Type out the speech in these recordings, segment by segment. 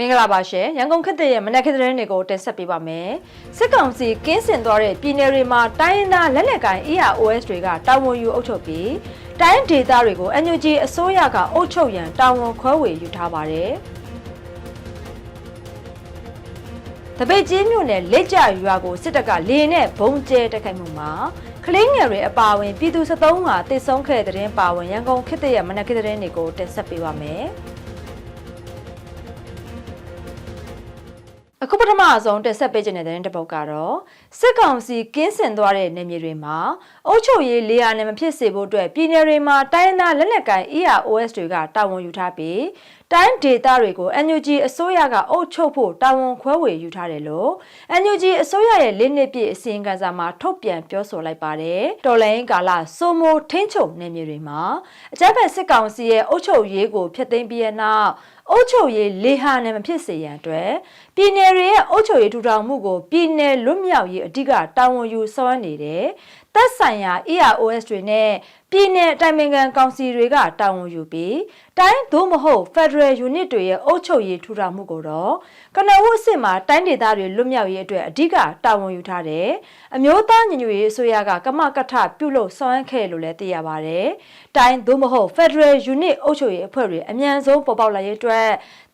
မင်္ဂလာပါရှင်ရန်ကုန်ခေတ်သစ်ရဲ့မနက်ခေတ်သတင်းတွေကိုတင်ဆက်ပေးပါမယ်စစ်ကောင်စီကင်းစင်သွားတဲ့ပြည်နယ်တွေမှာတိုင်းရင်းသားလက်နက်ကိုင် EROS တွေကတာဝန်ယူအုပ်ချုပ်ပြီးတိုင်းဒေသတွေကို NUG အစိုးရကအုပ်ချုပ်ရန်တာဝန်ခွဲဝေယူထားပါတယ်တပိတ်ကြီးမြို့နယ်လက်ကျရွာကိုစစ်တပ်ကလေနဲ့ဘုံကျဲတိုက်ခိုက်မှုမှာကလင်းငယ်တွေအပါအဝင်ပြည်သူ73ဟာတိတ်ဆုံးခဲ့တဲ့တဲ့ပါဝင်ရန်ကုန်ခေတ်သစ်ရဲ့မနက်ခေတ်သတင်းတွေကိုတင်ဆက်ပေးပါမယ်။ အခုပထမဆုံးတက်ဆက်ပေးခြင်းတဲ့တဲ့တစ်ပုတ်ကတော့စစ်ကောင်စီကင်းစင်သွားတဲ့နေမြေတွေမှာအုပ်ချုပ်ရေးလေယာဉ်နဲ့မဖြစ်စေဖို့အတွက်ပြည်နယ်တွေမှာတိုင်းသားလက်နက်ကိုင် EROS တွေကတာဝန်ယူထားပြီးတိုင်းဒေသတွေကို NUG အစိုးရကအုပ်ချုပ်ဖို့တာဝန်ခွဲဝေယူထားတယ်လို့ NUG အစိုးရရဲ့လေးနှစ်ပြည့်အစီရင်ခံစာမှာထုတ်ပြန်ပြောဆိုလိုက်ပါတယ်တော်လိုင်းကာလစိုးမိုးထင်းချုံနေမြေတွေမှာအကြမ်းဖက်စစ်ကောင်စီရဲ့အုပ်ချုပ်ရေးကိုဖျက်သိမ်းပြီးတဲ့နောက် အုပ်ချုပ်ရေးလေဟာနဲ့မဖြစ်စေရန်အတွက်ပြည်နယ်တွေရဲ့အုပ်ချုပ်ရေးထူထောင်မှုကိုပြည်နယ်လွတ်မြောက်ရေးအဓိကတာဝန်ယူဆောင်ရွက်နေတယ်။သက်ဆိုင်ရာ EROS တွေနဲ့ပြည်နယ်အတိုင်ပင်ခံကောင်စီတွေကတာဝန်ယူပြီးတိုင်းသို့မဟုတ် Federal Unit တွေရဲ့အုပ်ချုပ်ရေးထူထောင်မှုကိုတော့ကနဝုအစ်စ်မှာတိုင်းဒေသတွေလွတ်မြောက်ရေးအတွက်အဓိကတာဝန်ယူထားတယ်။အမျိုးသားညီညွတ်ရေးအစိုးရကကမကထပြုလုပ်ဆောင်ရွက်ခဲ့လို့လည်းသိရပါတယ်။တိုင်းသို့မဟုတ် Federal Unit အုပ်ချုပ်ရေးအဖွဲ့တွေအမြန်ဆုံးပေါ်ပေါက်လာရေးအတွက်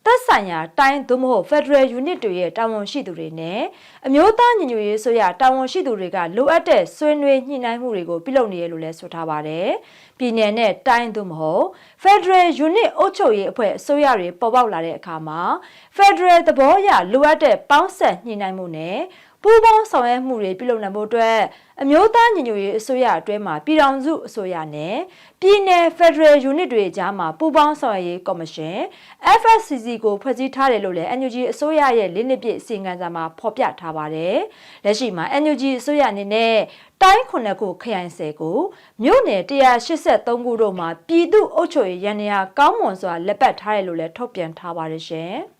သက်ဆိုင်ရာတိုင်းသို့မဟုတ် Federal Unit တွေရဲ့တာဝန်ရှိသူတွေနဲ့အမျိုးသားညီညွတ်ရေးဆိုရတာဝန်ရှိသူတွေကလိုအပ်တဲ့ဆွေးနွေးညှိနှိုင်းမှုတွေကိုပြုလုပ်နေရလို့လည်းဆိုထားပါတယ်။ပြည်내နဲ့တိုင်းသို့မဟုတ် Federal Unit အုပ်ချုပ်ရေးအဖွဲ့အစိုးရတွေပေါ်ပေါက်လာတဲ့အခါမှာ Federal သဘောအရလိုအပ်တဲ့ပေါင်းဆက်ညှိနှိုင်းမှုနဲ့ ပူးပေါင်းဆောင်ရွက်မှုတွေပြုလုပ်နိုင်ဖို့အတွက်အမျိုးသားညီညွတ်ရေးအစိုးရအတွင်းမှာပြည်ထောင်စုအစိုးရနဲ့ပြည်내 ဖက်ဒရယ်ယူနစ်တွေကြားမှာပူးပေါင်းဆောင်ရွက်ရေးကော်မရှင် FSCC ကိုဖွဲ့စည်းထားတယ်လို့လည်း NUG အစိုးရရဲ့လင်းနှစ်ပြည့်အစီအံခံစာမှာဖော်ပြထားပါတယ်။လက်ရှိမှာ NUG အစိုးရအနေနဲ့တိုင်းခုနှစ်ခုခရိုင်ဆယ်ခုမြို့နယ်183ခုတို့မှာပြည်သူ့အုပ်ချုပ်ရေးရန်နေရာကောင်းမွန်စွာလက်ပတ်ထားတယ်လို့လည်းထုတ်ပြန်ထားပါတယ်ရှင်။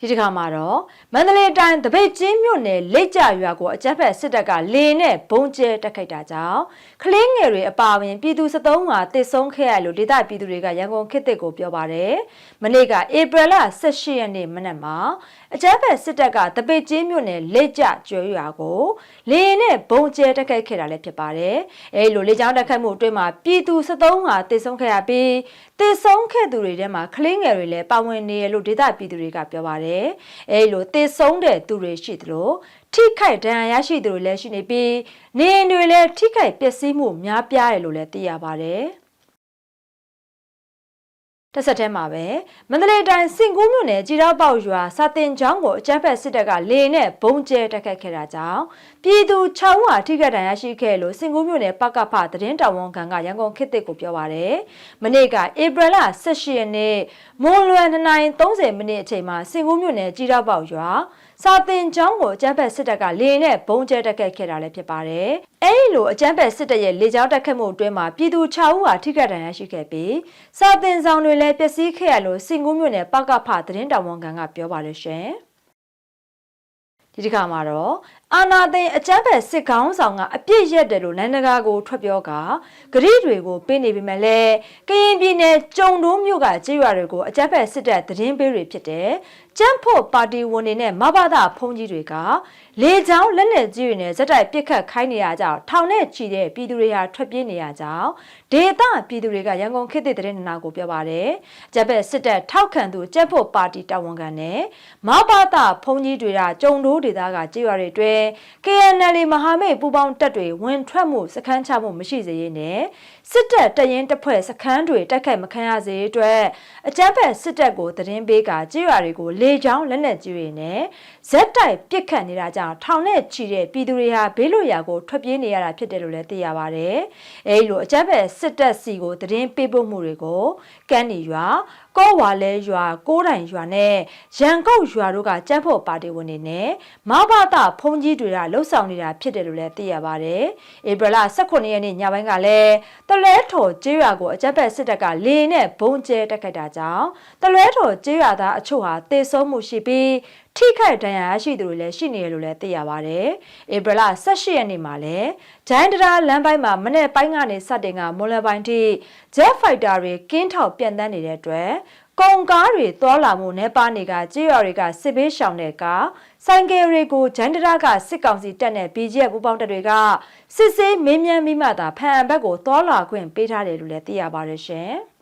ဒီတစ်ခါမှာတော့မန္တလေးတိုင်းတပိတ်ချင်းမြို့နယ်လက်ကျရွာကိုအကြမ်းဖက်စစ်တပ်ကလေနဲ့ဘုံကျဲတက်ခိုက်တာကြောင့်ကလင်းငယ်တွေအပါအဝင်ပြည်သူ73ဟာတည်ဆုံးခဲ့ရလို့ဒေသပြည်သူတွေကရန်ကုန်ခေတ်သစ်ကိုပြောပါတယ်။မနေ့ကဧပြီလ18ရက်နေ့မနက်မှာအကြမ်းဖက်စစ်တပ်ကတပိတ်ချင်းမြို့နယ်လက်ကျကျွေးရွာကိုလေနဲ့ဘုံကျဲတက်ခိုက်ခဲ့တာလည်းဖြစ်ပါတယ်။အဲလိုလေကြောင်းတက်ခိုက်မှုအတွင်းမှာပြည်သူ73ဟာတည်ဆုံးခဲ့ရပြီးတည်ဆုံးခဲ့သူတွေထဲမှာကလင်းငယ်တွေလည်းပါဝင်နေရလို့ဒေသပြည်သူတွေကပြောပါတယ်။အဲလိုတည်ဆုံးတဲ့သူတွေရှိသလိုထိခိုက်ဒဏ်ရာရရှိသူတွေလည်းရှိနေပြီးနေအိမ်တွေလည်းထိခိုက်ပျက်စီးမှုများပြားတယ်လို့လည်းသိရပါတယ်။ တစ်ဆက်တည်းမှာပဲမန္တလေးတိုင်းစင်ကူးမြို့နယ်ကြီးတော့ပေါရွာစာတင်ကျောင်းကိုအကြမ်းဖက်စစ်တပ်ကလေနဲ့ဘုံကျဲတက်ခတ်ခဲ့တာကြောင့်ပြည်သူ6ဦးဟာထိခိုက်ဒဏ်ရာရှိခဲ့လို့စင်ကူးမြို့နယ်ပကဖသတင်းတော်ဝန်ခံကရန်ကုန်ခေတ်သစ်ကိုပြောပါရယ်မနေ့ကဧပြီလ18ရက်နေ့မွန်လွယ်9:30မိနစ်အချိန်မှာစင်ကူးမြို့နယ်ကြီးတော့ပေါရွာစာတင်ကျောင်းကိုအကြမ်းဖက်စစ်တပ်ကလေနဲ့ဘုံကျဲတက်ခတ်ခဲ့တာလည်းဖြစ်ပါတယ်။အဲဒီလိုအကြမ်းဖက်စစ်တပ်ရဲ့လေကြောင်းတက်ခတ်မှုအတွင်းမှာပြည်သူ6ဦးဟာထိခိုက်ဒဏ်ရာရှိခဲ့ပြီးစာတင်ဆောင်တွေလည်းပျက်စီးခဲ့ရလို့စင်ကူးမြို့နယ်ပကဖသတင်းတော်ဝန်ခံကပြောပါတယ်ရှင်။ဒီတစ်ခါမှာတော့အာနာသိန်အကြမ်းဖက်စစ်ကောင်းဆောင်ကအပြစ်ရက်တယ်လို့နိုင်ငံတကာကိုထွက်ပြောကဂရိတွေကိုပေးနေပြီမဲ့လဲကရင်ပြည်နယ်ကြုံတိုးမြို့ကကြေးရွာတွေကိုအကြမ်းဖက်စစ်တပ်သတင်းပေးတွေဖြစ်တဲ့ကျန်းဖို့ပါတီဝင်တွေနဲ့မဘာသာဖုံးကြီးတွေကလေကြောင်းလက်လက်ကြီးတွေနဲ့ဇက်တိုက်ပစ်ခတ်ခိုင်းနေရကြောင်းထောင်နဲ့ချီတဲ့ပြည်သူတွေဟာထွက်ပြေးနေရကြောင်းဒေသပြည်သူတွေကရန်ကုန်ခေတ်သစ်သတင်းနာကိုပြောပါတယ်။ကျပ်ပဲစစ်တပ်ထောက်ခံသူကျပ်ဖို့ပါတီတာဝန်ခံနဲ့မဘာသာဖုံးကြီးတွေကကြုံတိုးဒေသကကြေးရွာတွေအတွင်း KNL မဟာမိတ်ပူးပေါင်းတပ်တွေဝင်ထွက်မှုစခန်းချမှုမရှိစေရေးနဲ့စစ်တပ်တရင်တပ်ဖွဲ့စခန်းတွေတိုက်ခိုက်မခံရစေအတွက်အကြမ်းဖက်စစ်တပ်ကိုသတင်းပေးကကြေးရွာတွေကိုလေကြောင်းလက်နက်ကြီးတွေနဲ့ဇက်တိုက်ပစ်ခတ်နေတာကြောင့်ထောင်နဲ့ချီတဲ့ပြည်သူတွေဟာဘေးလွတ်ရာကိုထွက်ပြေးနေရတာဖြစ်တယ်လို့လည်းသိရပါတယ်။အဲဒီလိုအကြမ်းဖက်စစ်တပ်စီကိုသတင်းပေးပို့မှုတွေကိုကန်းနီရွာ ကောဝါလဲရွာကိုးတိုင်ရွာနဲ့ရန်ကုတ်ရွာတို့ကကြမ်းဖို့ပါတီဝင်တွေနဲ့မဘာသာဖုန်ကြီးတွေကလှုပ်ဆောင်နေတာဖြစ်တယ်လို့လည်းသိရပါတယ်။ဧပြီလ18ရက်နေ့ညပိုင်းကလည်းတလဲထော်ကျေးရွာကိုအကြက်ဘက်စစ်တပ်ကလေနဲ့ဘုံကျဲတက်ခိုက်တာကြောင့်တလဲထော်ကျေးရွာသားအချို့ဟာတေဆုံးမှုရှိပြီး ထိခိုက်ဒဏ်ရာရရှိသူတွေလည်းရှိနေတယ်လို့လည်းသိရပါတယ်။ဧပြီလ18ရက်နေ့မှာလည်းဂျိုင်းတရာလမ်းပိုင်းမှာမနေ့ပိုင်းကနေစတင်ကမွန်လပိုင်းထိ Jet Fighter တွေကင်းထောက်ပြန်တန်းနေတဲ့အတွက်ကုန်ကားတွေသွာလာမှုနဲ့ပါနေကကြေးရွာတွေကစစ်ဘေးရှောင်တဲ့ကဆိုင်ကယ်တွေကိုဂျိုင်းတရာကစစ်ကောင်စီတပ်နဲ့ BGF ပူးပေါင်းတပ်တွေကစစ်ဆေးမင်းမြန်းပြီးမှသာဖန်အဘက်ကိုသွာလာခွင့်ပေးထားတယ်လို့လည်းသိရပါတယ်ရှင်။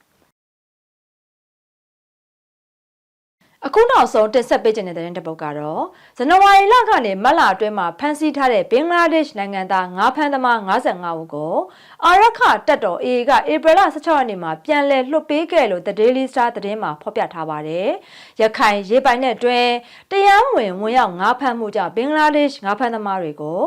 အခုနောက်ဆုံးတင်ဆက်ပေးခြင်းတဲ့တဲ့ပုတ်ကတော့ဇန်နဝါရီလကနေမတ်လအတွင်းမှာဖမ်းဆီးထားတဲ့ဘင်္ဂလားဒေ့ရှ်နိုင်ငံသားငါးဖမ်းသမား55ဦးကိုအာရခတက်တော် AA ကဧပြီလ16ရက်နေ့မှာပြန်လည်လွှတ်ပေးခဲ့လို့ The Daily Star သတင်းမှာဖော်ပြထားပါတယ်။ရခိုင်ရေးပိုင်တဲ့အတွင်းတရားမဝင်ဝင်ရောက်ငါးဖမ်းမှုကြောင့်ဘင်္ဂလားဒေ့ရှ်ငါးဖမ်းသမားတွေကို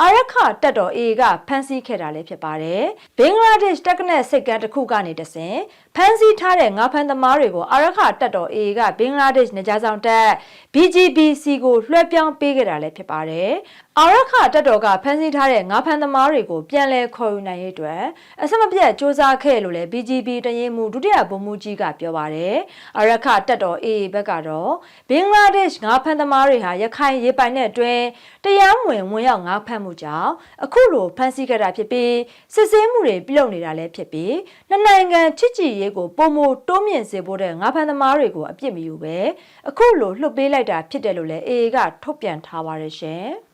အာရခတက်တော် AA ကဖမ်းဆီးခဲ့တာလည်းဖြစ်ပါတယ်။ဘင်္ဂလားဒေ့ရှ်တက်ကနက်စိတ်ကမ်းတစ်ခုကနေတဆင် ဖမ်းဆီးထားတဲ့ငါးဖမ်းသမားတွေကိုအာရခတက်တော် AA ကဘင်္ဂလားဒေ့ရှ်နေကြားဆောင်တပ် BGBC ကိုလွှဲပြောင်းပေးခဲ့တာလည်းဖြစ်ပါတယ်။ အာရခတက်တော်ကဖမ်းဆီးထားတဲ့ငါးဖမ်းသမားတွေကိုပြန်လည်ခေါ်ယူနိုင်ရေးအတွက်အစမပြတ်စ조사ခဲ့လို့လည်း BGB တရင်မှုဒုတိယဗိုလ်မှူးကြီးကပြောပါတယ်။အာရခတက်တော် AA ဘက်ကတော့ဘင်္ဂလားဒေ့ရှ်ငါးဖမ်းသမားတွေဟာရခိုင်ရေပိုင်တဲ့အတွင်းတရားမဝင်ဝင်ရောက်ငါးဖမ်းမှုကြောင့်အခုလိုဖမ်းဆီးခဲ့တာဖြစ်ပြီးစစ်ဆေးမှုတွေပြုလုပ်နေတာလည်းဖြစ်ပြီးနှစ်နိုင်ငံချစ်ကြည်ရေးကိုပုံမတိုးမြင့်စေဖို့တဲ့ငါးဖမ်းသမားတွေကိုအပြစ်မယူပဲအခုလိုလှုပ်ပေးလိုက်တာဖြစ်တယ်လို့လည်း AA ကထုတ်ပြန်ထားပါတယ်ရှင်။